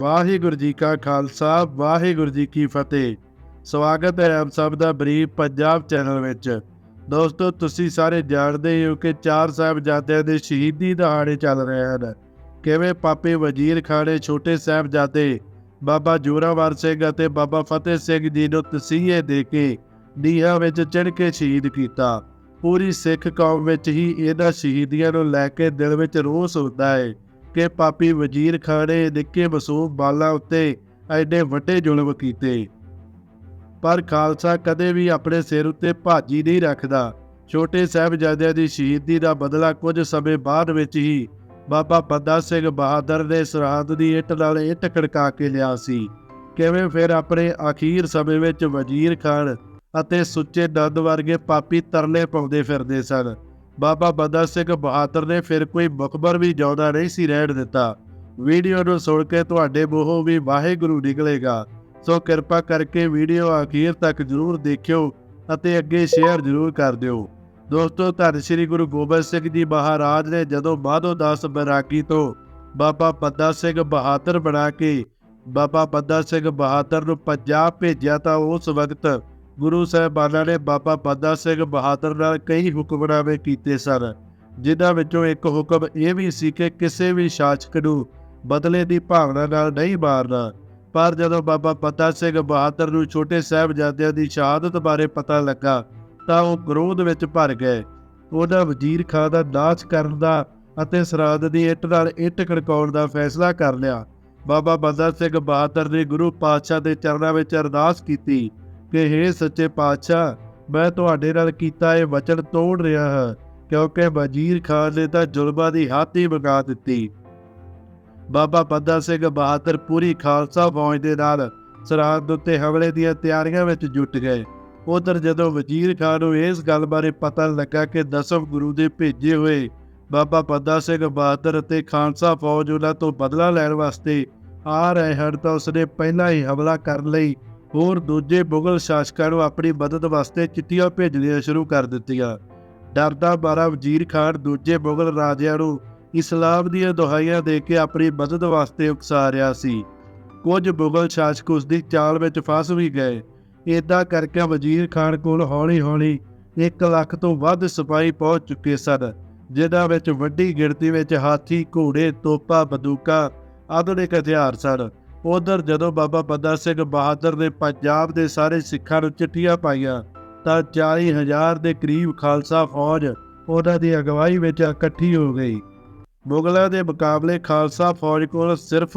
ਵਾਹਿਗੁਰੂ ਜੀ ਕਾ ਖਾਲਸਾ, ਵਾਹਿਗੁਰੂ ਜੀ ਕੀ ਫਤਿਹ। ਸਵਾਗਤ ਹੈ ਆਪ ਸਭ ਦਾ ਬਰੀਫ ਪੰਜਾਬ ਚੈਨਲ ਵਿੱਚ। ਦੋਸਤੋ, ਤੁਸੀਂ ਸਾਰੇ ਜਾਣਦੇ ਹੋ ਕਿ ਚਾਰ ਸਾਹਿਬਜ਼ਾਦਿਆਂ ਦੇ ਸ਼ਹੀਦੀ ਦਿਹਾੜੇ ਚੱਲ ਰਹੇ ਹਨ। ਕਿਵੇਂ ਪਾਪੇ ਵਜ਼ੀਰ ਖਾਨੇ ਛੋਟੇ ਸਾਹਿਬਜ਼ਾਦੇ ਬਾਬਾ ਜੋਰਾਵਰ ਸਿੰਘ ਅਤੇ ਬਾਬਾ ਫਤਿਹ ਸਿੰਘ ਜੀ ਨੂੰ ਤਸੀਹੇ ਦੇ ਕੇ ਨੀਹਾਂ ਵਿੱਚ ਚੜ ਕੇ ਸ਼ਹੀਦ ਕੀਤਾ। ਪੂਰੀ ਸਿੱਖ ਕੌਮ ਵਿੱਚ ਹੀ ਇਹਨਾਂ ਸ਼ਹੀਦੀਆਂ ਨੂੰ ਲੈ ਕੇ ਦਿਲ ਵਿੱਚ ਰੋਸ ਹੁੰਦਾ ਹੈ। ਕਿ ਪਾਪੀ ਵਜ਼ੀਰ ਖਾਨ ਨੇ ਨਿੱਕੇ ਮਸੂਮ ਬਾਲਾਂ ਉੱਤੇ ਐਡੇ ਵੱਡੇ ਜ਼ੁਲਮ ਕੀਤੇ। ਪਰ ਖਾਲਸਾ ਕਦੇ ਵੀ ਆਪਣੇ ਸਿਰ ਉੱਤੇ ਭਾਜੀ ਨਹੀਂ ਰੱਖਦਾ। ਛੋਟੇ ਸਾਹਿਬਜ਼ਾਦਿਆਂ ਦੀ ਸ਼ਹੀਦੀ ਦਾ ਬਦਲਾ ਕੁਝ ਸਮੇਂ ਬਾਅਦ ਵਿੱਚ ਹੀ ਬਾਬਾ ਬੰਦਾ ਸਿੰਘ ਬਹਾਦਰ ਨੇ ਸਰਹੱਦ ਦੀ ਇੱਟ ਨਾਲ ਇੱਟ ਖੜਕਾ ਕੇ ਲਿਆ ਸੀ। ਕਿਵੇਂ ਫਿਰ ਆਪਣੇ ਅਖੀਰ ਸਮੇਂ ਵਿੱਚ ਵਜ਼ੀਰ ਖਾਨ ਅਤੇ ਸੁੱਚੇ ਨੰਦ ਵਰਗੇ ਪਾਪੀ ਤਰਲੇ ਪਾਉਂਦੇ ਫਿਰਦੇ ਸਨ। ਬਾਬਾ ਬੰਦਾ ਸਿੰਘ ਬਹਾਦਰ ਨੇ ਫਿਰ ਕੋਈ ਮੁਖਬਰ ਵੀ ਜਿਉਂਦਾ ਨਹੀਂ ਸੀ ਰਹਿਣ ਦਿੱਤਾ। ਵੀਡੀਓ ਨੂੰ ਸੁਣ ਕੇ ਤੁਹਾਡੇ ਮੂੰਹੋਂ ਵੀ ਵਾਹਿਗੁਰੂ ਨਿਕਲੇਗਾ। ਸੋ ਕਿਰਪਾ ਕਰਕੇ ਵੀਡੀਓ ਅਖੀਰ ਤੱਕ ਜ਼ਰੂਰ ਦੇਖਿਓ ਅਤੇ ਅੱਗੇ ਸ਼ੇਅਰ ਜ਼ਰੂਰ ਕਰ ਦਿਓ। ਦੋਸਤੋ, ਧੰਨ ਸ਼੍ਰੀ ਗੁਰੂ ਗੋਬਿੰਦ ਸਿੰਘ ਜੀ ਮਹਾਰਾਜ ਨੇ ਜਦੋਂ ਮਾਧੋ ਦਾਸ ਬੈਰਾਗੀ ਤੋਂ ਬਾਬਾ ਬੰਦਾ ਸਿੰਘ ਬਹਾਦਰ ਬਣਾ ਕੇ ਬਾਬਾ ਬੰਦਾ ਸਿੰਘ ਬਹਾਦਰ ਨੂੰ ਪੰਜਾਬ ਭੇਜਿਆ ਤਾਂ ਉਸ ਵਕਤ ਗੁਰੂ ਸਾਹਿਬਾਨਾਂ ਨੇ ਬਾਬਾ ਬੰਦਾ ਸਿੰਘ ਬਹਾਦਰ ਨਾਲ ਕਈ ਹੁਕਮਨਾਮੇ ਕੀਤੇ ਸਨ, ਜਿਨ੍ਹਾਂ ਵਿੱਚੋਂ ਇੱਕ ਹੁਕਮ ਇਹ ਵੀ ਸੀ ਕਿ ਕਿਸੇ ਵੀ ਸ਼ਾਸਕ ਨੂੰ ਬਦਲੇ ਦੀ ਭਾਵਨਾ ਨਾਲ ਨਹੀਂ ਮਾਰਨਾ। ਪਰ ਜਦੋਂ ਬਾਬਾ ਬੰਦਾ ਸਿੰਘ ਬਹਾਦਰ ਨੂੰ ਛੋਟੇ ਸਾਹਿਬਜ਼ਾਦਿਆਂ ਦੀ ਸ਼ਹਾਦਤ ਬਾਰੇ ਪਤਾ ਲੱਗਾ, ਤਾਂ ਉਹ ਗਰੋਧ ਵਿੱਚ ਭਰ ਗਏ। ਉਹਨਾਂ ਵਜ਼ੀਰ ਖਾਂ ਦਾ ਨਾਚ ਕਰਨ ਦਾ ਅਤੇ ਸਰਾਦ ਦੀ ਇੱਟ ਨਾਲ ਇੱਟ ਖੜਕਾਉਣ ਦਾ ਫੈਸਲਾ ਕਰ ਲਿਆ। ਬਾਬਾ ਬੰਦਾ ਸਿੰਘ ਬਹਾਦਰ ਨੇ ਗੁਰੂ ਪਾਤਸ਼ਾਹ ਦੇ ਚਰਨਾਂ ਵਿੱਚ ਅਰਦਾਸ ਕੀਤੀ। ਕਿ हे ਸੱਚੇ ਪਾਤਸ਼ਾਹ, ਮੈਂ ਤੁਹਾਡੇ ਨਾਲ ਕੀਤਾ ਇਹ ਵਚਨ ਤੋੜ ਰਿਹਾ ਹਾਂ, ਕਿਉਂਕਿ ਵਜ਼ੀਰ ਖਾਨ ਨੇ ਤਾਂ ਜ਼ੁਲਮਾਂ ਦੀ ਹੱਦ ਹੀ ਵਗਾ ਦਿੱਤੀ। ਬਾਬਾ ਬੰਦਾ ਸਿੰਘ ਬਹਾਦਰ ਪੂਰੀ ਖਾਲਸਾ ਫੌਜ ਦੇ ਨਾਲ ਸਰਹੱਦ ਉੱਤੇ ਹਮਲੇ ਦੀਆਂ ਤਿਆਰੀਆਂ ਵਿੱਚ ਜੁਟ ਗਏ। ਉਧਰ ਜਦੋਂ ਵਜ਼ੀਰ ਖਾਨ ਨੂੰ ਇਸ ਗੱਲ ਬਾਰੇ ਪਤਾ ਲੱਗਾ ਕਿ ਦਸਮ ਗੁਰੂ ਦੇ ਭੇਜੇ ਹੋਏ ਬਾਬਾ ਬੰਦਾ ਸਿੰਘ ਬਹਾਦਰ ਅਤੇ ਖਾਲਸਾ ਫੌਜ ਉਹਨਾਂ ਤੋਂ ਬਦਲਾ ਲੈਣ ਵਾਸਤੇ ਆ ਰਹੇ ਹਨ, ਤਾਂ ਉਸਨੇ ਪਹਿਲਾਂ ਹੀ ਹਮਲਾ ਕਰਨ ਲਈ ਹੋਰ ਦੂਜੇ ਮੁਗਲ ਸ਼ਾਸਕਾਂ ਨੂੰ ਆਪਣੀ ਮਦਦ ਵਾਸਤੇ ਚਿੱਠੀਆਂ ਭੇਜਣੀਆਂ ਸ਼ੁਰੂ ਕਰ ਦਿੱਤੀਆਂ। ਡਰਦਾ ਮਾਰਾ ਵਜ਼ੀਰ ਖਾਨ ਦੂਜੇ ਮੁਗਲ ਰਾਜਿਆਂ ਨੂੰ ਇਸਲਾਮ ਦੀਆਂ ਦੁਹਾਈਆਂ ਦੇ ਕੇ ਆਪਣੀ ਮਦਦ ਵਾਸਤੇ ਉਕਸਾ ਰਿਹਾ ਸੀ। ਕੁਝ ਮੁਗਲ ਸ਼ਾਸਕ ਉਸ ਦੀ ਚਾਲ ਵਿੱਚ ਫਸ ਵੀ ਗਏ। ਇਦਾਂ ਕਰਕੇ ਵਜ਼ੀਰ ਖਾਨ ਕੋਲ ਹੌਲੀ-ਹੌਲੀ 1 ਲੱਖ ਤੋਂ ਵੱਧ ਸਿਪਾਹੀ ਪਹੁੰਚ ਚੁੱਕੇ ਸਨ, ਜਿਨ੍ਹਾਂ ਵਿੱਚ ਵੱਡੀ ਗਿਣਤੀ ਵਿੱਚ ਹਾਥੀ, ਘੋੜੇ, ਤੋਪਾ, ਬੰਦੂਕਾਂ ਆਧੁਨਿਕ ਹਥਿਆਰ ਸਨ। ਉਧਰ ਜਦੋਂ ਬਾਬਾ ਬੰਦਾ ਸਿੰਘ ਬਹਾਦਰ ਨੇ ਪੰਜਾਬ ਦੇ ਸਾਰੇ ਸਿੱਖਾਂ ਨੂੰ ਚਿੱਠੀਆਂ ਪਾਈਆਂ, ਤਾਂ 40000 ਦੇ ਕਰੀਬ ਖਾਲਸਾ ਫੌਜ ਉਹਨਾਂ ਦੀ ਅਗਵਾਈ ਵਿੱਚ ਇਕੱਠੀ ਹੋ ਗਈ। ਮੁਗਲਾਂ ਦੇ ਮੁਕਾਬਲੇ ਖਾਲਸਾ ਫੌਜ ਕੋਲ ਸਿਰਫ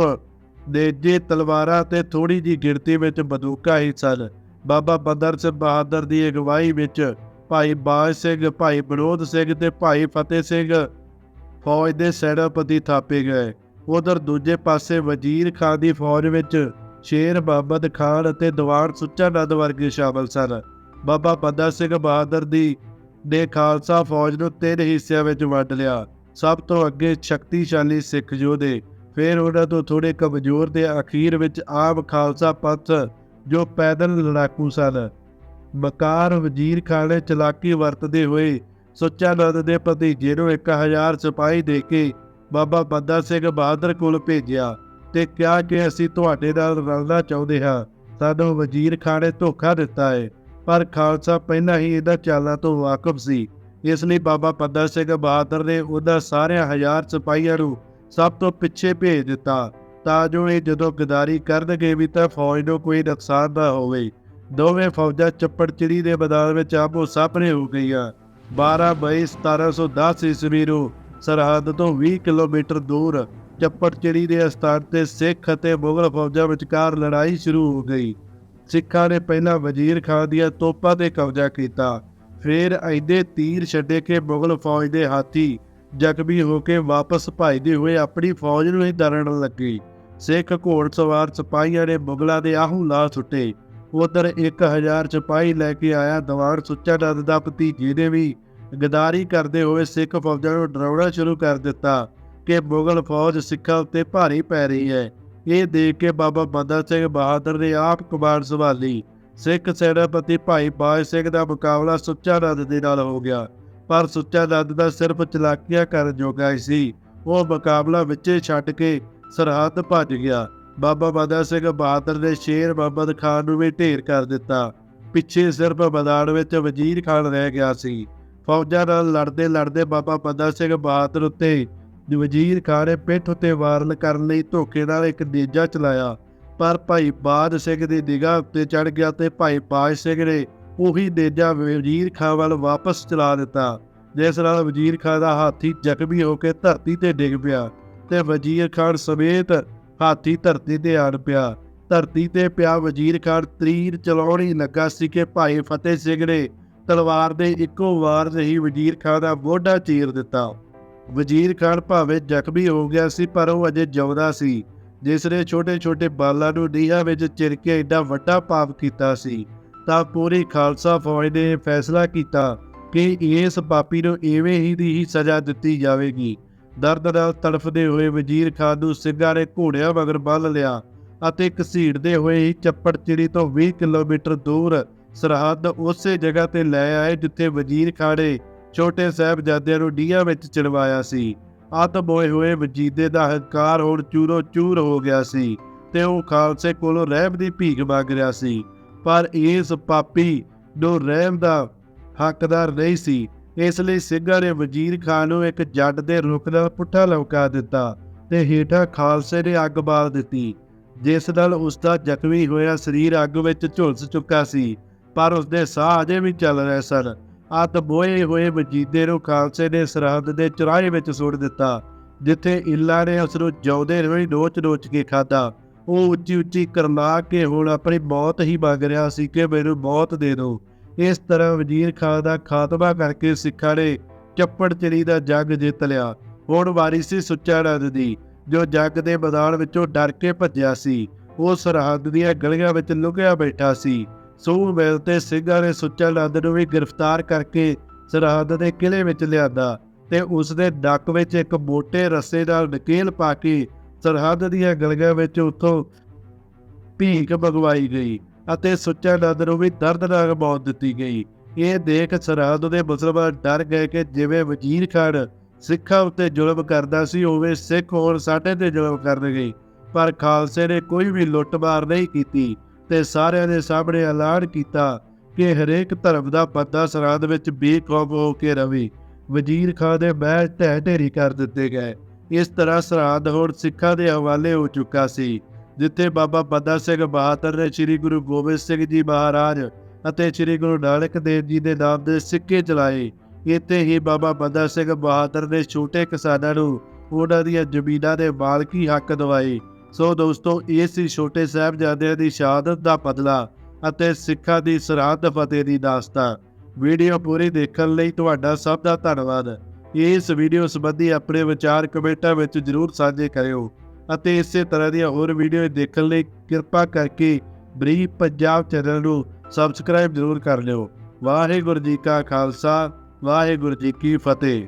ਨੇਜੇ ਤਲਵਾਰਾਂ ਤੇ ਥੋੜੀ ਜੀ ਗਿਣਤੀ ਵਿੱਚ ਬੰਦੂਕਾਂ ਹੀ ਸਨ। ਬਾਬਾ ਬੰਦਰ ਸਿੰਘ ਬਹਾਦਰ ਦੀ ਅਗਵਾਈ ਵਿੱਚ ਭਾਈ ਬਾਜ ਸਿੰਘ, ਭਾਈ ਬਨੋਦ ਸਿੰਘ ਤੇ ਭਾਈ ਫਤਿਹ ਸਿੰਘ ਫੌਜ ਦੇ ਸੈਨਾਪਤੀ ਥਾਪੇ ਗਏ। ਉਧਰ ਦੂਜੇ ਪਾਸੇ ਵਜ਼ੀਰ ਖਾਨ ਦੀ ਫੌਜ ਵਿੱਚ ਸ਼ੇਰ ਮੁਹੰਮਦ ਖਾਨ ਅਤੇ ਦੀਵਾਨ ਸੁੱਚਾ ਨੰਦ ਵਰਗੇ ਸ਼ਾਮਲ ਸਨ। ਬਾਬਾ ਬੰਦਾ ਸਿੰਘ ਬਹਾਦਰ ਦੀ ਨੇ ਖਾਲਸਾ ਫੌਜ ਨੂੰ ਤਿੰਨ ਹਿੱਸਿਆਂ ਵਿੱਚ ਵੰਡ ਲਿਆ। ਸਭ ਤੋਂ ਅੱਗੇ ਸ਼ਕਤੀਸ਼ਾਲੀ ਸਿੱਖ ਯੋਧੇ ਫਿਰ ਉਹਨਾਂ ਤੋਂ ਥੋੜੇ ਕਮਜ਼ੋਰ ਤੇ ਅਖੀਰ ਵਿੱਚ ਆਮ ਖਾਲਸਾ ਪੰਥ ਜੋ ਪੈਦਲ ਲੜਾਕੂ ਸਨ। ਮਕਾਰ ਵਜ਼ੀਰ ਖਾਨ ਨੇ ਚਲਾਕੀ ਵਰਤਦੇ ਹੋਏ ਸੁੱਚਾ ਨੰਦ ਦੇ ਭਤੀਜੇ ਨੂੰ 1000 ਸਿਪਾਹੀ ਦੇ ਕੇ ਬਾਬਾ ਬੰਦਾ ਸਿੰਘ ਬਹਾਦਰ ਕੋਲ ਭੇਜਿਆ ਤੇ ਕਿਹਾ ਕਿ ਅਸੀਂ ਤੁਹਾਡੇ ਨਾਲ ਰਲਣਾ ਚਾਹੁੰਦੇ ਹਾਂ। ਸਾਨੂੰ ਵਜ਼ੀਰ ਖਾਨ ਨੇ ਧੋਖਾ ਦਿੱਤਾ ਹੈ ਪਰ ਖਾਲਸਾ ਪਹਿਲਾਂ ਹੀ ਇਹਦਾ ਚਾਲਾਂ ਤੋਂ ਵਾਕਿਫ ਸੀ। ਇਸ ਲਈ ਬਾਬਾ ਬੰਦਾ ਸਿੰਘ ਬਹਾਦਰ ਨੇ ਉਹਦਾ ਸਾਰਿਆਂ ਹਜ਼ਾਰ ਸਿਪਾਹੀਆਂ ਨੂੰ ਸਭ ਤੋਂ ਪਿੱਛੇ ਭੇਜ ਦਿੱਤਾ। ਤਾਂ ਜੋ ਇਹ ਜਦੋਂ ਗਦਾਰੀ ਕਰਨਗੇ ਵੀ ਤਾਂ ਫੌਜ ਨੂੰ ਕੋਈ ਨੁਕਸਾਨ ਨਾ ਹੋਵੇ। ਦੋਵੇਂ ਫੌਜਾਂ ਚੱਪੜਚਿੜੀ ਦੇ ਮੈਦਾਨ ਵਿੱਚ ਆਪੋ ਸਾਹਮਣੇ ਹੋ ਗਈਆਂ। 12 ਮਈ 1710 ਈਸਵੀ ਨੂੰ ਸਰਹੱਦ ਤੋਂ 20 ਕਿਲੋਮੀਟਰ ਦੂਰ ਚੱਪੜਚਿੜੀ ਦੇ ਅਸਥਾਨ ਤੇ ਸਿੱਖ ਅਤੇ ਮੁਗਲ ਫੌਜਾਂ ਵਿਚਕਾਰ ਲੜਾਈ ਸ਼ੁਰੂ ਹੋ ਗਈ। ਸਿੱਖਾਂ ਨੇ ਪਹਿਲਾਂ ਵਜ਼ੀਰ ਖਾਨ ਦੀਆਂ ਤੋਪਾਂ ਤੇ ਕਬਜ਼ਾ ਕੀਤਾ। ਫਿਰ ਐਦੇ ਤੀਰ ਛੱਡੇ ਕੇ ਮੁਗਲ ਫੌਜ ਦੇ ਹਾਥੀ ਜ਼ਖਮੀ ਹੋ ਕੇ ਵਾਪਸ ਭੱਜਦੇ ਹੋਏ ਆਪਣੀ ਫੌਜ ਨੂੰ ਹੀ ਦਰੜਨ ਲੱਗੇ। ਸਿੱਖ ਘੋੜਸਵਾਰ ਸਿਪਾਹੀਆਂ ਨੇ ਮੁਗਲਾਂ ਦੇ ਆਹੂ ਲਾ ਸੁੱਟੇ। ਉਧਰ 1000 ਸਿਪਾਹੀ ਲੈ ਕੇ ਆਇਆ ਦੀਵਾਨ ਸੁੱਚਾ ਨੰਦ ਦਾ ਭਤੀਜੇ ਨੇ ਵੀ ਗਦਾਰੀ ਕਰਦੇ ਹੋਏ ਸਿੱਖ ਫੌਜਾਂ ਨੂੰ ਡਰਾਉਣਾ ਸ਼ੁਰੂ ਕਰ ਦਿੱਤਾ ਕਿ ਮੁਗਲ ਫੌਜ ਸਿੱਖਾਂ ਉੱਤੇ ਭਾਰੀ ਪੈ ਰਹੀ ਹੈ। ਇਹ ਦੇਖ ਕੇ ਬਾਬਾ ਬੰਦਾ ਸਿੰਘ ਬਹਾਦਰ ਨੇ ਆਪ ਕਮਾਨ ਸੰਭਾਲੀ। ਸਿੱਖ ਸੈਨਾਪਤੀ ਭਾਈ ਬਾਜ ਸਿੰਘ ਦਾ ਮੁਕਾਬਲਾ ਸੁੱਚਾ ਨੰਦ ਦੇ ਨਾਲ ਹੋ ਗਿਆ, ਪਰ ਸੁੱਚਾ ਨੰਦ ਦਾ ਸਿਰਫ ਚਲਾਕੀਆਂ ਕਰਨ ਜੋਗਾ ਹੀ ਸੀ। ਉਹ ਮੁਕਾਬਲਾ ਵਿੱਚੇ ਛੱਡ ਕੇ ਸਰਹੱਦ ਭੱਜ ਗਿਆ। ਬਾਬਾ ਬੰਦਾ ਸਿੰਘ ਬਹਾਦਰ ਨੇ ਸ਼ੇਰ ਮੁਹੰਮਦ ਖਾਨ ਨੂੰ ਵੀ ਢੇਰ ਕਰ ਦਿੱਤਾ। ਪਿੱਛੇ ਸਿਰਫ ਮੈਦਾਨ ਵਿੱਚ ਵਜ਼ੀਰ ਖਾਨ ਰਹਿ ਗਿਆ ਸੀ। ਫੌਜਾਂ ਨਾਲ ਲੜਦੇ ਲੜਦੇ ਬਾਬਾ ਬੰਦਾ ਸਿੰਘ ਬਹਾਦਰ ਉੱਤੇ ਵਜ਼ੀਰ ਖਾਨ ਨੇ ਪਿੱਠ ਉੱਤੇ ਵਾਰਨ ਕਰਨ ਲਈ ਧੋਖੇ ਨਾਲ ਇੱਕ ਨੇਜਾ ਚਲਾਇਆ। ਪਰ ਭਾਈ ਬਾਦ ਸਿੰਘ ਦੀ ਨਿਗਾਹ ਉੱਤੇ ਚੜ ਗਿਆ ਤੇ ਭਾਈ ਬਾਜ ਸਿੰਘ ਨੇ ਉਹੀ ਨੇਜਾ ਵਜ਼ੀਰ ਖਾਨ ਵੱਲ ਵਾਪਸ ਚਲਾ ਦਿੱਤਾ, ਜਿਸ ਨਾਲ ਵਜ਼ੀਰ ਖਾਨ ਦਾ ਹਾਥੀ ਜ਼ਖਮੀ ਹੋ ਕੇ ਧਰਤੀ ਤੇ ਡਿੱਗ ਪਿਆ ਤੇ ਵਜ਼ੀਰ ਖਾਨ ਸਮੇਤ ਹਾਥੀ ਧਰਤੀ ਤੇ ਆੜ ਪਿਆ। ਧਰਤੀ ਤੇ ਪਿਆ ਵਜ਼ੀਰ ਖਾਨ ਤੀਰ ਚਲਾਉਣ ਹੀ ਲੱਗਾ ਸੀ ਕਿ ਭਾਈ ਫਤਿਹ ਸਿੰਘ ਨੇ ਤਲਵਾਰ ਦੇ ਇੱਕੋ ਵਾਰ ਰਹੀ ਵਜ਼ੀਰ ਖਾਨ ਦਾ ਮੋਢਾ ਚੀਰ ਦਿੱਤਾ। ਵਜ਼ੀਰ ਖਾਨ ਭਾਵੇਂ ਜ਼ਖਮੀ ਹੋ ਗਿਆ ਸੀ, ਪਰ ਉਹ ਅਜੇ ਜਿਉਂਦਾ ਸੀ, ਜਿਸ ਨੇ ਛੋਟੇ-ਛੋਟੇ ਬਾਲਾਂ ਨੂੰ ਨੀਹਾਂ ਵਿੱਚ ਚਿਰ ਕੇ ਐਡਾ ਵੱਡਾ ਪਾਪ ਕੀਤਾ ਸੀ। ਤਾਂ ਪੂਰੀ ਖਾਲਸਾ ਫੌਜ ਨੇ ਫੈਸਲਾ ਕੀਤਾ ਕਿ ਇਸ ਪਾਪੀ ਨੂੰ ਐਵੇਂ ਹੀ ਦੀ ਹੀ ਸਜ਼ਾ ਦਿੱਤੀ ਜਾਵੇਗੀ। ਦਰਦ ਨਾਲ ਤੜਫਦੇ ਹੋਏ ਵਜ਼ੀਰ ਖਾਨ ਨੂੰ ਸਿੰਘਾਂ ਨੇ ਘੋੜਿਆਂ ਮਗਰ ਬੰਨ੍ਹ ਲਿਆ ਅਤੇ ਘਸੀੜਦੇ ਹੋਏ ਹੀ ਚੱਪੜ ਚਿੜੀ ਤੋਂ 20 ਕਿਲੋਮੀਟਰ ਦੂਰ ਸਰਹੱਦ ਉਸੇ ਜਗ੍ਹਾ ਤੇ ਲੈ ਆਏ ਜਿੱਥੇ ਵਜ਼ੀਰ ਖਾਨ ਨੇ ਛੋਟੇ ਸਾਹਿਬਜ਼ਾਦਿਆਂ ਨੂੰ ਡੀਆਂ ਵਿੱਚ ਚੜਵਾਇਆ ਸੀ। ਅੱਤ ਬੋਏ ਹੋਏ ਵਜੀਦੇ ਦਾ ਹੰਕਾਰ ਹੁਣ ਚੂਰੋ ਚੂਰ ਹੋ ਗਿਆ ਸੀ ਤੇ ਉਹ ਖਾਲਸੇ ਕੋਲੋਂ ਰਹਿਮ ਦੀ ਭੀਖ ਮੰਗ ਰਿਹਾ ਸੀ। ਪਰ ਇਸ ਪਾਪੀ ਨੂੰ ਰਹਿਮ ਦਾ ਹੱਕਦਾਰ ਨਹੀਂ ਸੀ। ਇਸ ਲਈ ਸਿੰਘਾਂ ਨੇ ਵਜ਼ੀਰ ਖਾਨ ਨੂੰ ਇੱਕ ਜੱਟ ਦੇ ਰੁੱਖ ਨਾਲ ਪੁੱਠਾ ਲਮਕਾ ਦਿੱਤਾ ਤੇ ਹੇਠਾਂ ਖਾਲਸੇ ਨੇ ਅੱਗ ਬਾਲ ਦਿੱਤੀ, ਜਿਸ ਨਾਲ ਉਸ ਦਾ ਜ਼ਖਮੀ ਹੋਇਆ ਸਰੀਰ ਅੱਗ ਵਿੱਚ ਝੁਲਸ ਚੁੱਕਾ ਸੀ। ਪਰ ਉਸਦੇ ਸਾਹ ਅਜੇ ਵੀ ਚੱਲ ਰਹੇ ਸਨ। ਅੱਤ ਬੋਏ ਹੋਏ ਵਜੀਦੇ ਨੂੰ ਖਾਲਸੇ ਨੇ ਸਰਹੱਦ ਦੇ ਚੁਰਾਹੇ ਵਿੱਚ ਸੁੱਟ ਦਿੱਤਾ, ਜਿੱਥੇ ਇੱਲਾ ਨੇ ਉਸ ਨੂੰ ਜਿਉਂਦੇ ਹੋਏ ਨੋਚ ਨੋਚ ਕੇ ਖਾਦਾ ਉਹ ਉੱਚੀ ਉੱਚੀ ਕਰਲਾ ਕੇ ਹੁਣ ਆਪਣੀ ਮੌਤ ਹੀ ਮੰਗ ਰਿਹਾ ਸੀ ਕਿ ਮੈਨੂੰ ਮੌਤ ਦੇ ਦਿਓ ਇਸ ਤਰ੍ਹਾਂ ਵਜ਼ੀਰ ਖਾਨ ਦਾ ਖਾਤਮਾ ਕਰਕੇ ਸਿੱਖਾਂ ਨੇ ਚੱਪੜ ਚਿੜੀ ਦਾ ਜੱਗ ਜਿੱਤ ਲਿਆ। ਹੁਣ ਵਾਰੀ ਸੀ ਸੁੱਚਾ ਨੰਦ ਦੀ, ਜੋ ਜੱਗ ਦੇ ਮੈਦਾਨ ਵਿੱਚੋਂ ਡਰ ਕੇ ਭੱਜਿਆ ਸੀ। ਉਹ ਸਰਹੱਦ ਦੀਆਂ ਗਲੀਆਂ ਵਿੱਚ ਲੁਕਿਆ ਬੈਠਾ ਸੀ। ਸੂਹ ਮਿਲ ਤੇ ਸਿੰਘਾਂ ਨੇ ਸੁੱਚਾ ਨੰਦ ਨੂੰ ਵੀ ਗ੍ਰਿਫਤਾਰ ਕਰਕੇ ਸਰਹੱਦ ਦੇ ਕਿਲੇ ਵਿੱਚ ਲਿਆਂਦਾ ਤੇ ਉਸ ਦੇ ਡੱਕ ਵਿੱਚ ਇੱਕ ਮੋਟੇ ਰੱਸੇ ਨਾਲ ਨਕੇਲ ਪਾ ਕੇ ਸਰਹੱਦ ਦੀਆਂ ਗਲੀਆਂ ਵਿੱਚ ਉੱਥੋਂ ਭੀਖ ਮੰਗਵਾਈ ਗਈ ਅਤੇ ਸੁੱਚਾ ਨੰਦ ਨੂੰ ਵੀ ਦਰਦਨਾਕ ਮੌਤ ਦਿੱਤੀ ਗਈ। ਇਹ ਦੇਖ ਸਰਹੱਦ ਦੇ ਮੁਸਲਮਾਨ ਡਰ ਗਏ ਕਿ ਜਿਵੇਂ ਵਜ਼ੀਰ ਖਾਨ ਸਿੱਖਾਂ ਉੱਤੇ ਜ਼ੁਲਮ ਕਰਦਾ ਸੀ, ਉਵੇਂ ਸਿੱਖ ਹੋਰ ਸਾਡੇ ਤੇ ਜ਼ੁਲਮ ਕਰਨਗੇ, ਪਰ ਖਾਲਸੇ ਨੇ ਕੋਈ ਵੀ ਲੁੱਟਮਾਰ ਨਹੀਂ ਕੀਤੀ। ਤੇ ਸਾਰਿਆਂ ਦੇ ਸਾਹਮਣੇ ਐਲਾਨ ਕੀਤਾ ਕਿ ਹਰੇਕ ਧਰਮ ਦਾ ਬੰਦਾ ਸਰਹੱਦ ਵਿੱਚ ਬੇਕੌਮ ਹੋ ਕੇ ਰਵੇ। ਵਜ਼ੀਰ ਖਾਨ ਦੇ ਮਹਿਲ ਢਹਿ ਢੇਰੀ ਕਰ ਦਿੱਤੇ ਗਏ। ਇਸ ਤਰ੍ਹਾਂ ਸਰਹੱਦ ਹੁਣ ਸਿੱਖਾਂ ਦੇ ਹਵਾਲੇ ਹੋ ਚੁੱਕਾ ਸੀ, ਜਿੱਥੇ ਬਾਬਾ ਬੰਦਾ ਸਿੰਘ ਬਹਾਦਰ ਨੇ ਸ੍ਰੀ ਗੁਰੂ ਗੋਬਿੰਦ ਸਿੰਘ ਜੀ ਮਹਾਰਾਜ ਅਤੇ ਸ੍ਰੀ ਗੁਰੂ ਨਾਨਕ ਦੇਵ ਜੀ ਦੇ ਨਾਮ ਦੇ ਸਿੱਕੇ ਚਲਾਏ। ਇੱਥੇ ਹੀ ਬਾਬਾ ਬੰਦਾ ਸਿੰਘ ਬਹਾਦਰ ਨੇ ਛੋਟੇ ਕਿਸਾਨਾਂ ਨੂੰ ਉਹਨਾਂ ਦੀਆਂ ਜ਼ਮੀਨਾਂ ਦੇ ਮਾਲਕੀ ਹੱਕ ਦਿਵਾਏ। ਸੋ ਦੋਸਤੋ, ਇਹ ਸੀ ਛੋਟੇ ਸਾਹਿਬਜ਼ਾਦਿਆਂ ਦੀ ਸ਼ਹਾਦਤ ਦਾ ਬਦਲਾ ਅਤੇ ਸਿੱਖਾਂ ਦੀ ਸਰਹੱਦ ਫਤਿਹ ਦੀ ਦਾਸਤਾਨ। ਵੀਡੀਓ ਪੂਰੀ ਦੇਖਣ ਲਈ ਤੁਹਾਡਾ ਸਭ ਦਾ ਧੰਨਵਾਦ। ਇਸ ਵੀਡੀਓ ਸੰਬੰਧੀ ਆਪਣੇ ਵਿਚਾਰ ਕਮੈਂਟਾਂ ਵਿੱਚ ਜਰੂਰ ਸਾਂਝੇ ਕਰਿਓ ਅਤੇ ਇਸੇ ਤਰ੍ਹਾਂ ਦੀਆਂ ਹੋਰ ਵੀਡੀਓ ਦੇਖਣ ਲਈ ਕਿਰਪਾ ਕਰਕੇ ਬਰੀਫ ਪੰਜਾਬ ਚੈਨਲ ਨੂੰ ਸਬਸਕ੍ਰਾਈਬ ਜਰੂਰ ਕਰ ਲਿਓ। ਵਾਹਿਗੁਰੂ ਜੀ ਕਾ ਖਾਲਸਾ, ਵਾਹਿਗੁਰੂ ਜੀ ਕੀ ਫਤਿਹ।